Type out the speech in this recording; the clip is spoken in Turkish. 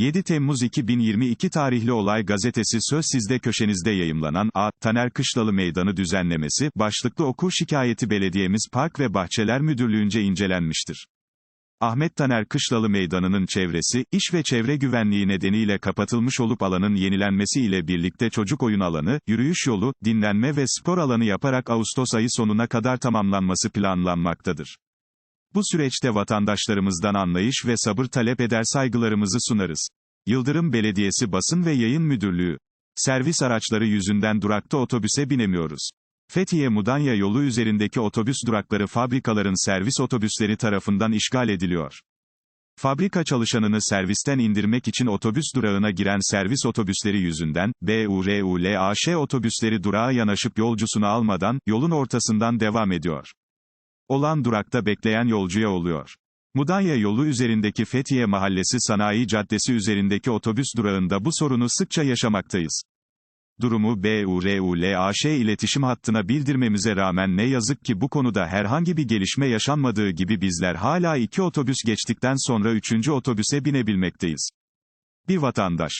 7 Temmuz 2022 tarihli olay gazetesi Söz Sizde köşenizde yayımlanan A. Taner Kışlalı Meydanı düzenlemesi, başlıklı okur şikayeti belediyemiz Park ve Bahçeler Müdürlüğü'nce incelenmiştir. Ahmet Taner Kışlalı Meydanı'nın çevresi, iş ve çevre güvenliği nedeniyle kapatılmış olup alanın yenilenmesi ile birlikte çocuk oyun alanı, yürüyüş yolu, dinlenme ve spor alanı yaparak Ağustos ayı sonuna kadar tamamlanması planlanmaktadır. Bu süreçte vatandaşlarımızdan anlayış ve sabır talep eder saygılarımızı sunarız. Yıldırım Belediyesi Basın ve Yayın Müdürlüğü. Servis araçları yüzünden durakta otobüse binemiyoruz. Fethiye Mudanya yolu üzerindeki otobüs durakları fabrikaların servis otobüsleri tarafından işgal ediliyor. Fabrika çalışanını servisten indirmek için otobüs durağına giren servis otobüsleri yüzünden, BURULAŞ otobüsleri durağa yanaşıp yolcusunu almadan, yolun ortasından devam ediyor. Olan durakta bekleyen yolcuya oluyor. Mudanya yolu üzerindeki Fethiye Mahallesi Sanayi Caddesi üzerindeki otobüs durağında bu sorunu sıkça yaşamaktayız. Durumu BURULAŞ iletişim hattına bildirmemize rağmen ne yazık ki bu konuda herhangi bir gelişme yaşanmadığı gibi bizler hala iki otobüs geçtikten sonra üçüncü otobüse binebilmekteyiz. Bir vatandaş.